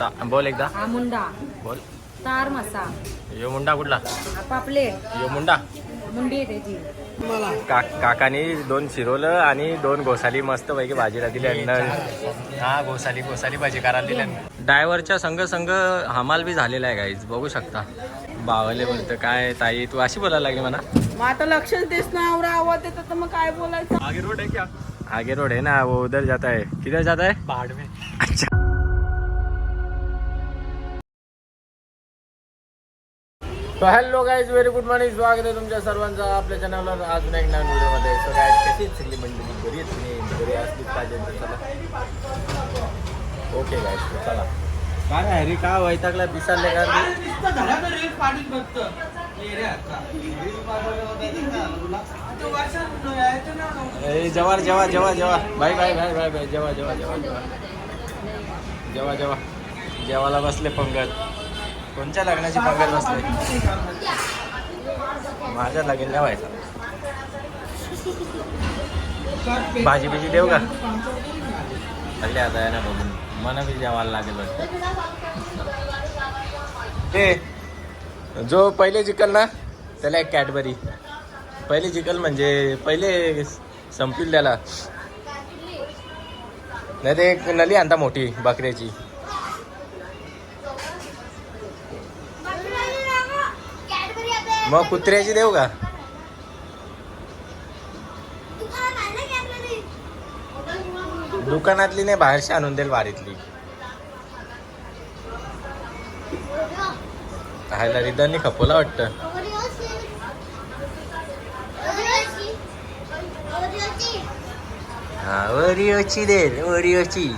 ता बोल एकदा हा मुंडा बोल तार मसा यो मुंडा कुठला हा यो मुंडा मुंडी आहे त्याची का काकांनी दोन शिरोल आणि दोन घोसाली मस्त पैकी भाजीला दिली अन्न हा घोसाली घोसाली भाजी करायला दिली ड्रायव्हरच्या संग संग हमाल बी झालेला आहे गाईज बघू शकता बावले बोलतं काय ताई तू अशी बोलायला लागली म्हणा मग आता लक्षच देस ना मग काय बोलायचं आगे रोड आहे का आगे रोड आहे ना वो उधर जाता है किधर जाता अच्छा तो hello guys very good morning स्वागत आहे तुमच्या सर्वांचा आपल्या चॅनलवर अजून एक नवीन व्हिडिओमध्ये सो काय कशी सगळी मंडळी बरी तुम्ही बरी असलीच पाहिजे तर चला ओके गाईज चला काय आहे रे का वैतागला विसरले का रे जवार जेवा जेवा जेवा bye bye bye bye bye जेवा जेवा जेवा जेवा जेवा जेवा जेवाला बसले पंगत कोणत्या लग्नाची पगार नसते माझ्या लग्न व्हायचा भाजी बिजी देऊ का खाल्ली आता आहे ना बघून मला बी जेवायला लागेल ते जो पहिले जिकल ना त्याला एक कॅडबरी पहिले जिकल म्हणजे पहिले संपील त्याला नाही ते एक नली आणता मोठी बकऱ्याची मग कुत्र्याची देऊ का दुकानातली नाही बाहेरशी आणून देईल वारीतली खायला रिदानी खपवला वाटतं हा ओरिओची दे ओरिओची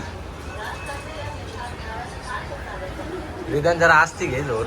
रिदान जरा आस्ती घे जोर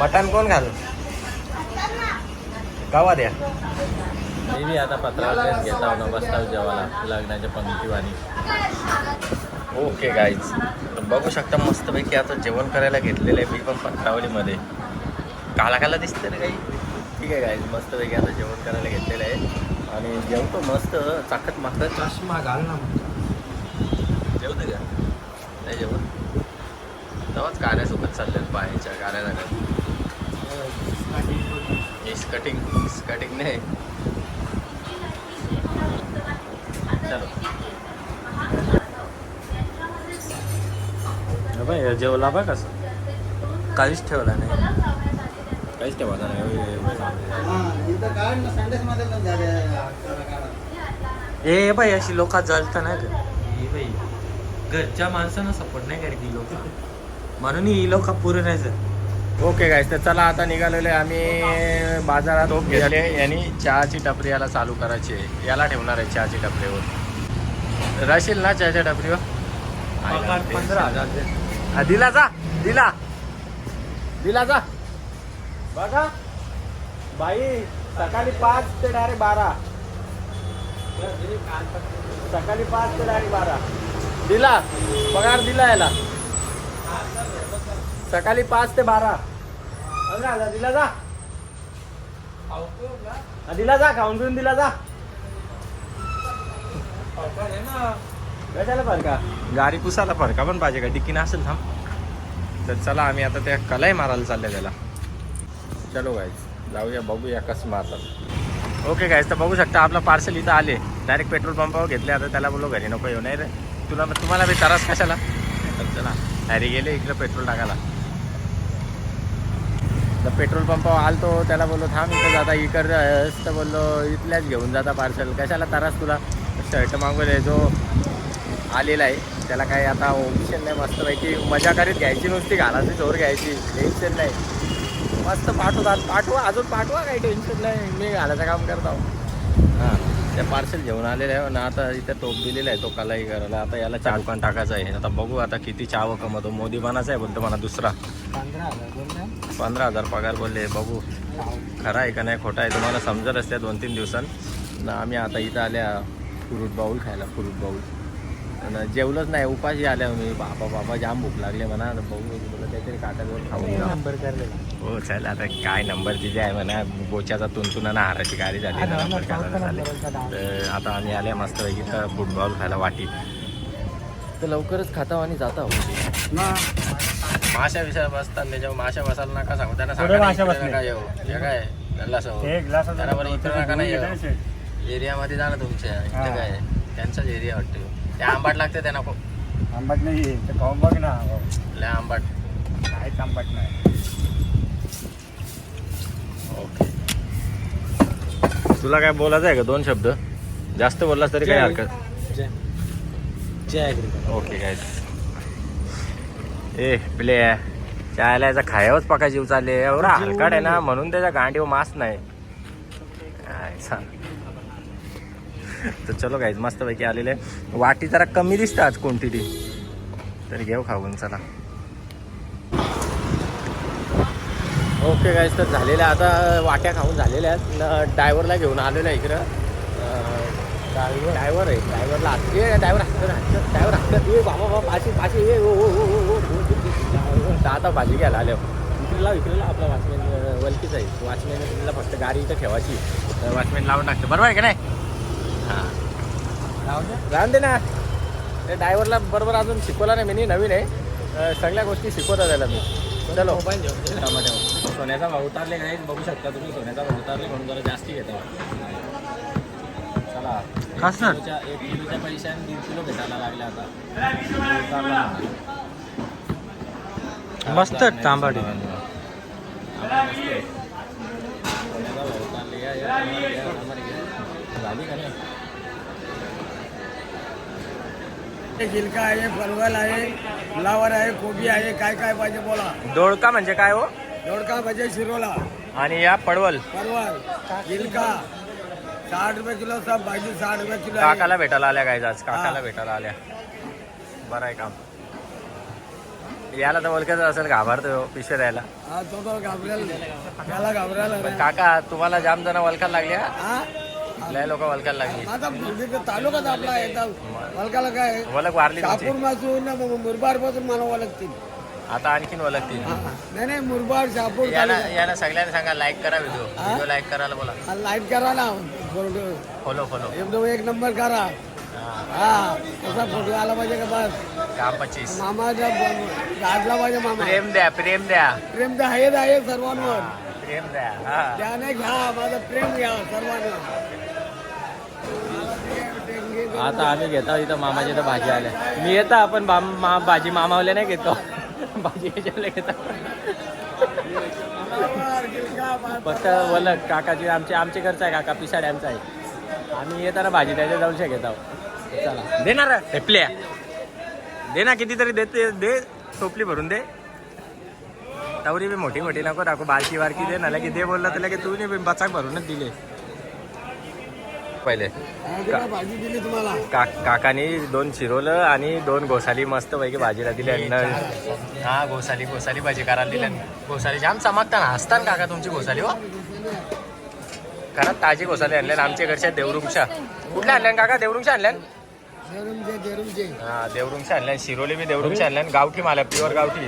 मटन कोण घाल गावा द्या मी आता पत्रावर घेतला ना बसता जेवायला लग्नाच्या पंक्तीवाणी ओके गाईज बघू शकता मस्तपैकी आता जेवण करायला घेतलेलं आहे मी पण पत्रावलीमध्ये काला काला दिसते ना काही ठीक आहे गाईज मस्तपैकी आता जेवण करायला घेतलेलं आहे आणि जेवतो मस्त चाकत मागत चष्मा घाल ना जेवते का नाही जेवण तेव्हाच गाण्यासोबत चालले बाहेरच्या गाण्या इस कटिंग इस कटिंग नाही चलो जेवला बा कसं काहीच ठेवला नाही काहीच ठेवायला नाही ए बाई अशी लोक जळता ना घरच्या माणसांना सपोर्ट नाही करत ही लोक म्हणून ही लोक पुरे नाही जर ओके गायस तर चला आता निघालेले आम्ही बाजारात ओके घेतले यांनी चहाची टपरी याला चालू करायची आहे याला ठेवणार आहे चहाची टपरीवर राशील ना चहाच्या टपरीवर पंधरा हजार दिला जा दिला दिला जा बघा बाई सकाळी पाच ते डायरेक्ट बारा सकाळी पाच ते डायरेक्ट बारा दिला पगार दिला याला सकाळी पाच ते बारा दिला जा जा खाऊन पिऊन दिला जा गाडी पुसायला फरका पण पाहिजे का डिक्की असेल थांब तर चला आम्ही आता त्या कलाही मारायला चालले त्याला चलो गाईज जाऊया बघूया कसं मारतात ओके गाईज तर बघू शकता आपलं पार्सल इथं आले डायरेक्ट पेट्रोल पंपावर घेतले आता त्याला बोललो घरी नको येऊ नाही रे तुला तुम्हाला बी त्रास कशाला तर चला घरी गेले इकडं पेट्रोल टाकायला तर पेट्रोल पंपावर आलतो त्याला बोललो थांब इथं जाता इकडं असतं तर बोललो इथल्याच घेऊन जाता पार्सल कशाला तरास तुला शर्ट मागवले जो आलेला आहे त्याला काही आता ऑप्शन नाही मस्तपैकी मजा करीत घ्यायची नुसती घालायची चोर घ्यायची टेन्शन नाही मस्त आज पाठवा अजून पाठवा काही टेन्शन नाही मी घालायचं काम करतो हां ते पार्सल घेऊन आलेलं आहे ना आता इथे टोप दिलेला आहे तो कालाही करायला आता याला चार दुकान टाकायचं आहे आता बघू आता किती चाव कमतो मोदी म्हणाच आहे बोलतो मला दुसरा पंधरा पंधरा हजार पगार बोलले बघू खरं आहे का नाही खोटा आहे तुम्हाला समजत असते दोन तीन दिवसांत ना आम्ही आता इथं आल्या फ्रूट बाऊल खायला फ्रूट बाऊल आणि जेवलंच नाही उपाशी आल्या मी बाबा बाबा जाम भूक लागले म्हणा बघू तुला काहीतरी काटावर खाऊ नंबर हो चालेल आता काय नंबर तिथे आहे म्हणा बोच्याचा तुनतुन ना हाराची गाडी झाली नंबर काढायला तर आता आम्ही आले मस्त इथं फुटबॉल खायला वाटी तर लवकरच खाता आणि जाता ना माशा विषय बसतात त्याच्यावर माशा बसायला नका सांगू त्यांना सांगा माशा नका येऊ जे काय गल्ला सो त्यांना इतर नका नाही येऊ मध्ये जा ना तुमच्या इथं काय त्यांचाच एरिया वाटतो ते आंबाट लागते त्यांना खूप आंबाट नाही खाऊन बघ ना लय आंबाट काहीच आंबाट नाही ओके तुला काय बोलायचं आहे का दोन शब्द जास्त बोललास तरी काही हरकत ओके काय ए प्ले चायला याचा खायवच पका जीव चालले एवढा हलकाड आहे ना म्हणून त्याचा गांडीव मास नाही तर चलो मस्त पैकी आलेले वाटी जरा कमी दिसतं आज क्वांटिटी तरी घेऊ खाऊन चला ओके गाईज तर झालेल्या आता वाट्या खाऊन झालेल्या आहेत ड्रायव्हरला घेऊन आलेलं आहे इकडं ड्रायव्हर आहे ड्रायव्हरला हात ड्रायव्हर हात डायव्हर हात बाबा बाबा पाशी पाशी ये ओ ओ तर आता भाजी घ्यायला आल्या विक्रीला विक्रीला आपला वॉचमॅन वलकीच आहे वॉचमॅन तिला फक्त गाडी इथं ठेवायची वॉचमॅन लावून टाकतो बरोबर आहे का नाही हां राहून दे ना ते ड्रायव्हरला बरोबर अजून शिकवला नाही मी नवीन आहे सगळ्या गोष्टी शिकवता त्याला मी चलो सोन्याचा उतारले नाही बघू शकता तुम्ही सोन्याचा उतारले म्हणून जरा जास्ती घेतो चला एक किलोच्या पैशाने दीड किलो भेटायला लागला आता मस्त तांबडी झिलका आहे परवल आहे फुलावर आहे कोबी आहे काय काय पाहिजे बोला दोडका म्हणजे काय हो दोडका पाहिजे म्हणजे शिरोला आणि या पडवल पडवल झिलका साठ रुपये किलो सब भाजी साठ रुपये किलो काकाला भेटायला आल्या काय आज काकाला भेटायला आल्या बरं आहे काम याला तर ओळखत असेल घाबरतो हो, पिशव्या द्यायला काका तुम्हाला जाम जण ओळखायला लागल्या लय लोक ओळखायला लागली माझा तालुकाच आपला आहे काय ओळख वारली तुमची शापूरपासून मुरबाडपासून मला ओळखतील आता आणखीन ओळखतील नाही नाही मुरबाड शापूर याला याला सगळ्यांना सांगा लाईक करा व्हिडिओ व्हिडिओ लाईक करायला बोला लाईक करा ना फॉलो फॉलो एकदम एक नंबर करा हा तसा फोटो आला पाहिजे का बस काम पच्चीस मामा पाहिजे मामा प्रेम द्या प्रेम द्या प्रेम द्या आहेच आहे सर्वांवर प्रेम द्या हा. घ्या माझं प्रेम घ्या सर्वांवर आता आम्ही घेतो इथं मामाची तर भाजी आल्या मी येता आपण बा- मा- भाजी मामावल्या नाही घेतो भाजी कशाला घेतो फक्त वलक काकाची आमचे आमचे घरचा आहे काका पिसाड्यांचा आमचा आहे आम्ही येताना भाजी त्याच्या जाऊनशा घेत आहोत देणार ठेपल्या दे ना कितीतरी देते दे टोपली भरून दे तवरी बी मोठी मोठी नको दाखव बारकी बारकी दे ना लगे दे बोलला तर लगे तू ने बचाक भरूनच दिले पहिले तुम्हाला काकाने दोन शिरोल आणि दोन घोसाली मस्त पैकी भाजीला दिली हा घोसाली घोसाली भाजी करायला दिल्यान घोसाली जाम ना हसताना काका तुमची घोसाली हो खरंच ताजी घोसाली आणल्या आमच्या घरच्या देवरुमच्या कुठल्या आणल्या काका देवरुमच्या आणल्या हा देवरुमचे आणले शिरोली मी देवरुमचे आणले गावठी माल आहे प्युअर गावठी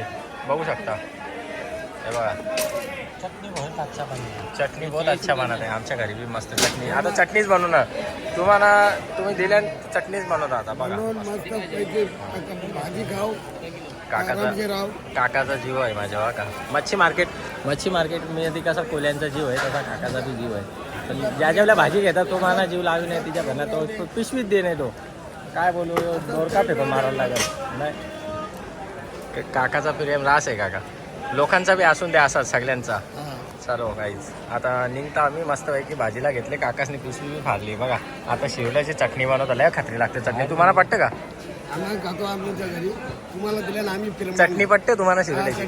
बघू शकता हे बघा चटणी बहुत अच्छा बनत आहे आमच्या घरी बी मस्त चटणी आता चटणीच ना तुम्हाला तुम्ही दिल्या चटणीच बनवता आता बघा काकाचा जीव आहे माझ्या का मच्छी मार्केट मच्छी मार्केट मध्ये कसा कोल्यांचा जीव आहे तसा काकाचा बी जीव आहे पण ज्या ज्याला भाजी घेतात तो मला जीव लावी नये तिच्या घरात तो पिशवीच दे तो काय बोलू दोर का पेपर मारायला लागेल नाही काकाचा प्रेम रास आहे काका लोकांचा बी असून द्या असा सगळ्यांचा सर्व काहीच आता निघतो आम्ही मस्तपैकी भाजीला घेतले काकासने पिसली बी फारली बघा आता शिवल्याची चटणी बनवत आल्या खात्री लागते चटणी तुम्हाला पटतं का चटणी पटते तुम्हाला शिवल्याची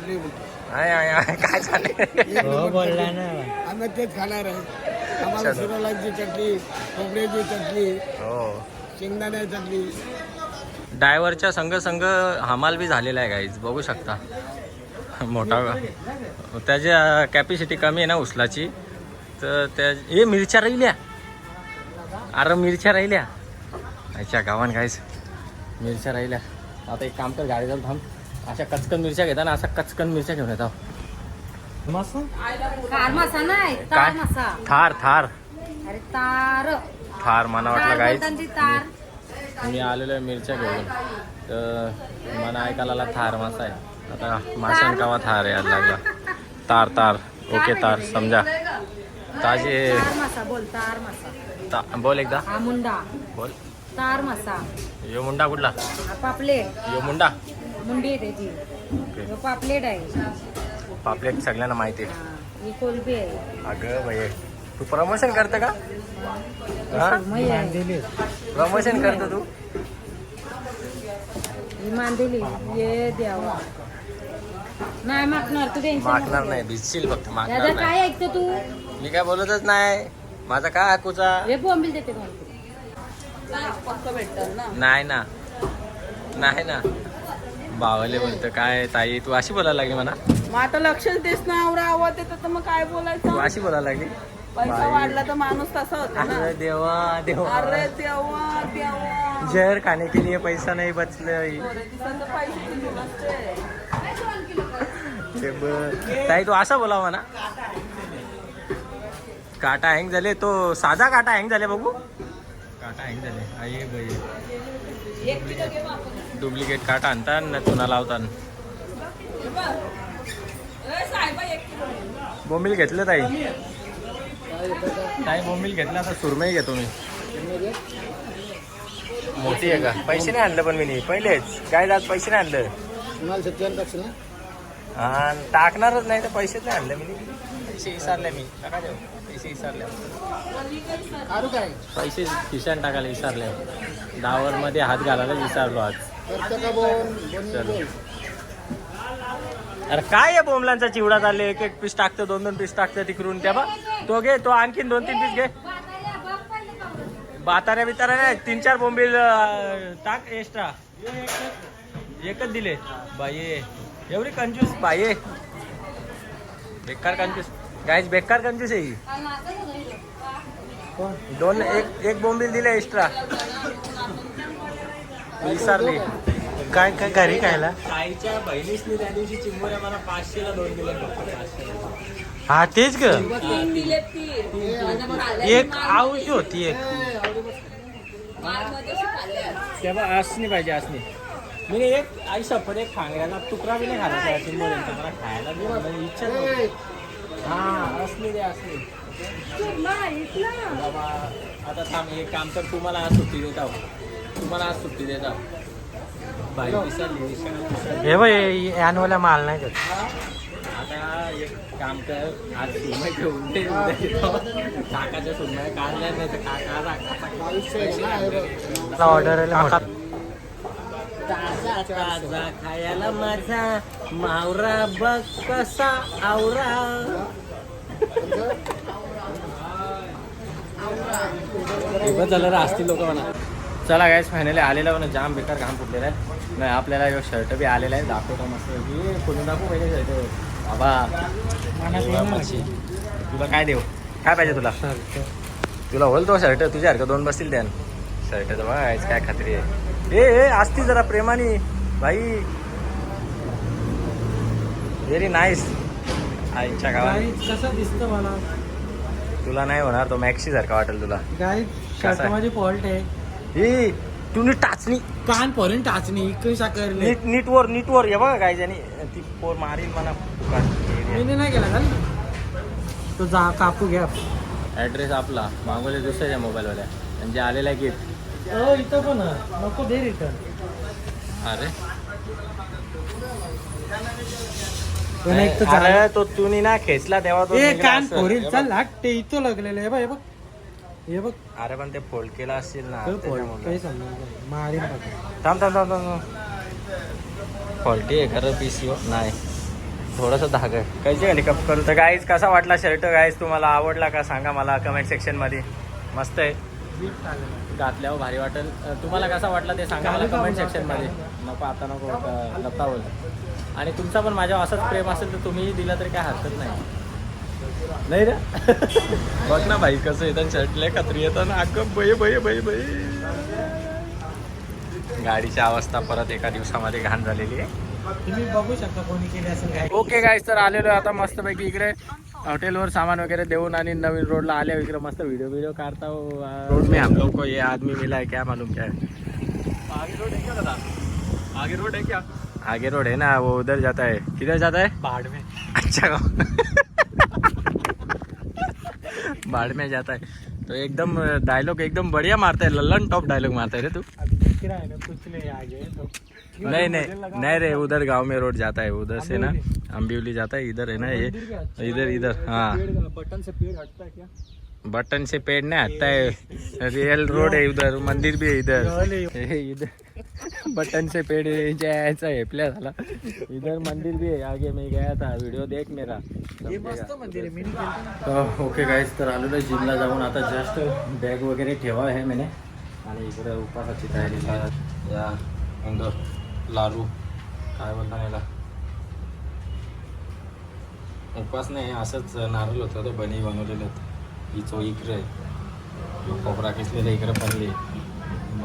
काय हो, खाणार चालेल चटणी चटणी हो ड्रायव्हरच्या संग संग संघ हमाल बी झालेला आहे गाईज बघू शकता मोठा त्याच्या कॅपॅसिटी कमी आहे ना उसलाची तर त्या हे मिरच्या राहिल्या अरे मिरच्या राहिल्या अच्छा गावान गाईज मिरच्या राहिल्या आता एक काम कर गाडी जाऊन थांब अशा कचकन मिरच्या घेता ना असा कचकन मिरच्या घेऊन येतो थार थार अरे तार थार मला वाटलं काय मी आलेलो आहे मिरच्या घेऊन तर मला ऐकायला थार मासा आहे आता माशान कावा थार यायला लागला तार तार ओके तार म्हणजे समजा ताजे बोल तार मासा बोल एकदा मुंडा बोल तार मासा यो मुंडा कुठला पापलेट यो मुंडा मुंडी त्याची पापलेट आहे पापलेट सगळ्यांना माहिती आहे आहे अगं भाई तू प्रमोशन करते का हा प्रमोशन करतो तू इमान दिली ये द्यावा नाही मागणार तू टेन्शन मागणार नाही भिजशील फक्त दादा मागणार काय ऐकतो तू मी काय बोलतच नाही माझा काय हाकूचा हे बोंबील देते कोण नाही ना नाही ना भावाले बोलतो काय ताई तू अशी बोलायला लागली म्हणा मग आता लक्षच देस ना आवरा आवाज येतो तर मग काय बोलायचं अशी बोलायला लागली पैसा वाढला तर माणूस तसा होतो ना अरे देवा देवा अरे देवा देवा जहर खाने के लिए पैसा नाही बचले पैसे ते ब- ताई तू असा बोलावा ना काटा हँग झाले तो साधा काटा हँग झाले बघू काटा हँग झाले आई बाई डुप्लिकेट काटा आणता ना चुना लावता बोंबील घेतलं ताई नाही होम घेतला आता सुरमई घेतो मी मोठी आहे का पैसे नाही आणलं पण मी नाही पहिलेच काय जात पैसे नाही आणलं हा टाकणारच नाही तर पैसेच नाही आणले मी पैसे विसरले मी पैसे विसरले पैसे खिशान टाकायला विसरले मध्ये हात घालायला विसरलो आज चल अरे काय आहे बोमलांचा चिवडा चालले एक एक पीस टाकतो दोन दोन पीस टाकतं तिकडून त्या बा तो घे तो आणखीन दोन तीन पीस घे बाताऱ्या बिताऱ्या नाही तीन चार बोंबील टाक एक्स्ट्रा एकच दिले बाई एवढी कंजूस बाई बेकार कंजूस काहीच बेकार कंजूस आहे दोन एक एक बोंबील दिले एक्स्ट्रा विसरली काय काय घरी खायला आईच्या बहिणीसनी त्या दिवशी चिंबोऱ्या मला पाचशेला दोन दिले हा तेच ग एक आऊशी होती एक तेव्हा आसनी पाहिजे आसनी मी एक आई सफर एक खांगऱ्याला तुकडा बी नाही खाला चिंबोऱ्यांचा मला खायला बी इच्छा हा असली दे असली बाबा आता थांब एक काम तर तुम्हाला आज सुट्टी देत आहो तुम्हाला आज सुट्टी देत आहो हे बघ ॲनवला माल नाही आता एक काम कर आज सोनं घेऊन दे काकाच्या सोनं काल नाही तर काका ऑर्डर ताजा ताजा खायला माझा मावरा बघ कसा आवरा झालं असतील लोक म्हणा चला गायस फायनली आलेला ना जाम बेकार घाम फुटलेला आहे नाही आपल्याला एक शर्ट बी आलेला आहे दाखवतो मस्त की कोणी दाखवू पाहिजे शर्ट बाबा तुला काय देऊ काय पाहिजे तुला तुला होईल तो शर्ट तुझ्यासारखं दोन बसतील त्यान शर्ट तर बघायच काय खात्री आहे ए असती जरा प्रेमाने भाई व्हेरी नाईस आईच्या गावात कसं दिसतं मला तुला नाही होणार तो मॅक्सी सारखा वाटेल तुला माझी फॉल्ट आहे हे तुम्ही टाचणी कान पोरीन टाचणी कसा साखर नीट नीट वर नीट वर हे बघा काय जाणी ती पोर मारील मला नाही केला का तो जा कापू घ्या ऍड्रेस आपला मागवले दुसऱ्याच्या मोबाईल आणि जे आलेला आहे इथं पण नको दे रिटर्न अरे तो तो तुम्ही ना खेचला देवा कान पोरील चल लागते इथं लागलेलं आहे बघ हे बघ अरे पण ते फोल्ड केला असतील ना नाही थांब थांब थांब थांब फॉल्टी आहे खरं नाही थोडंसं धाग आहे कैसे कप करू तर गाईज कसा वाटला शर्ट गाईज तुम्हाला आवडला का सांगा मला कमेंट सेक्शनमध्ये मस्त आहे घातल्यावर भारी वाटेल तुम्हाला कसा वाटला ते सांगा मला कमेंट सेक्शनमध्ये नको आता नको लता बोल आणि तुमचा पण माझ्यावर असंच प्रेम असेल तर तुम्हीही दिला तरी काय हरकत नाही नाही रे बघ ना भाई कसं येतात शर्टले खात्री येतात अक्क बय बय बय बय गाडीची अवस्था परत एका दिवसामध्ये घाण झालेली आहे ओके गाय तर आलेलो आता मस्तपैकी इकडे हॉटेलवर सामान वगैरे देऊन आणि नवीन रोडला आले इकडे मस्त व्हिडिओ व्हिडिओ काढता रोड हो. में हम लोग को ये आदमी मिला है क्या मालूम क्या आगे रोड है क्या आगे रोड है ना वो उधर जाता है किधर जाता है पहाड़ में अच्छा बाढ़ में जाता है तो एकदम डायलॉग एकदम बढ़िया मारता है लल्लन टॉप डायलॉग मारता है रे तू तो नहीं नहीं नहीं रे उधर गांव में रोड जाता है उधर से ना अम्बिवली जाता है इधर है ना ये अच्छा इधर इधर हाँ बटन से पेड़ हटता है क्या बटन से पेड़ हटता है रियल रोड है उधर मंदिर भी है इधर इधर बटन से पेड़ ऐसा प्ले झाला इधर मंदिर भी है आगे मैं गया था व्हिडिओ देख मेरा ओके गाइस तर ना जिमला जाऊन आता जस्ट बॅग वगैरे ठेवा आहे मैंने आणि इकडे उपासाची तयारी या अंदर लालू काय बोलता याला उपास नाही असंच नारळ होतं ते बनी बनवलेलं होतं ही चो इकडे कोपरा किसलेलं इकडे पडली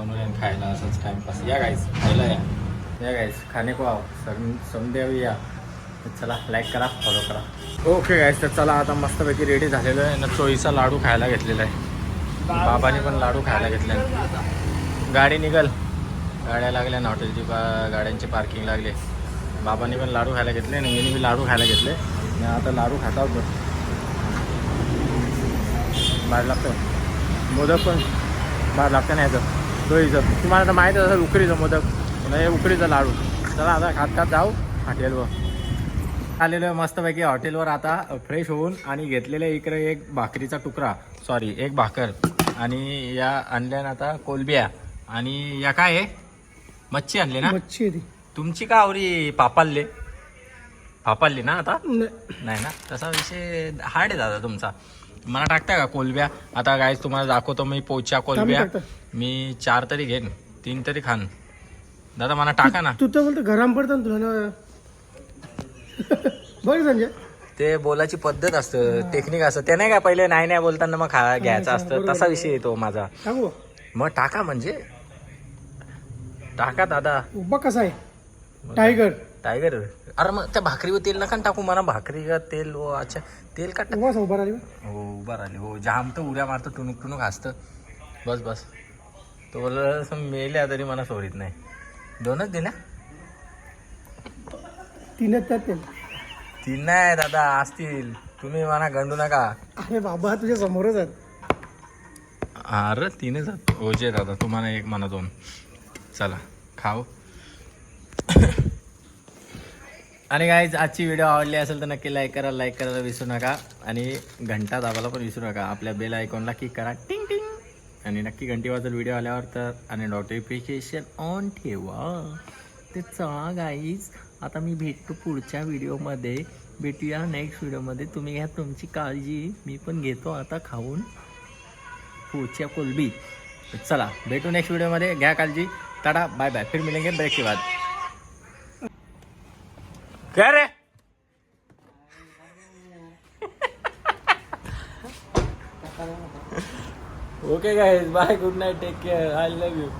म्हणून खायला असंच टाइमपास या गाईस खायला या या गाईस खाणे को सम समदेव या चला लाईक करा फॉलो करा ओके गाईस तर चला आता मस्तपैकी रेडी झालेलं आहे ना चोळीचा लाडू खायला घेतलेला आहे बाबाने पण लाडू खायला घेतले गाडी निघल गाड्या लागल्या ना हॉटेलची पा गाड्यांची पार्किंग लागली बाबांनी पण लाडू खायला घेतले आणि मीने बी लाडू खायला घेतले आणि आता लाडू खाता होतो बाहेर लागतो मोदक पण बाहेर लागतं नाही तर दहीचं तुम्हाला तर माहीत असेल उकडीचं मोदक नाही उकडीचं लाडू चला आता खात खात जाऊ हॉटेलवर आलेलं मस्तपैकी हॉटेलवर आता फ्रेश होऊन आणि घेतलेलं इकडे एक भाकरीचा तुकडा सॉरी एक भाकर आणि या आणल्या ना आता कोलबिया आणि या काय आहे मच्छी आणली ना मच्छी तुमची का आवरी पापाले पापाल्ली ना आता नाही ना तसा विषय हार्ड आहे दादा तुमचा मला टाकता का कोलब्या आता गायस तुम्हाला दाखवतो मी पोचा कोलब्या मी चार तरी घेन तीन तरी खान दादा मला टाका ना तू तर बोलतो घराम पडतो तुला संजय ते बोलायची पद्धत असतं टेक्निक असत ते नाही का पहिले नाही नाही बोलताना मग खा घ्यायचं असतं तसा विषय येतो माझा मग टाका म्हणजे टाका दादा बघ कसा आहे टायगर टायगर अरे मग त्या भाकरीवर तेल नका ना टाकू मला भाकरी का तेल ओ अच्छा तेल का उभा राहिली हो उभा राहिली हो जाम तर उड्या मारत टुनुक टुनुक असतं बस बस तोला मेल्या तरी मला सोरीत नाही दोनच दिल्या तीनच तीन नाही दादा असतील तुम्ही मला गंडू नका अरे बाबा तुझ्या समोरच आहेत अरे तीनच ओजे दादा तुम्हाला एक म्हणा दोन चला खाऊ आणि काय आजची व्हिडिओ आवडली असेल तर नक्की लाईक करा लाईक करायला विसरू नका आणि घंटा दाबाला पण विसरू नका आपल्या बेल आयकॉनला की करा टी आणि नक्की घंटी वाजल व्हिडिओ आल्यावर तर आणि नोटिफिकेशन ऑन ठेवा ते चला गाईज आता मी भेटतो पुढच्या व्हिडिओमध्ये भेटूया नेक्स्ट व्हिडिओमध्ये तुम्ही घ्या तुमची काळजी मी पण घेतो आता खाऊन पुढच्या कोलबी चला भेटू नेक्स्ट व्हिडिओमध्ये घ्या काळजी टाटा बाय बाय फिर मिलेंगे ब्रेक के बाद क्या रे Okay guys, bye, good night, take care, I love you.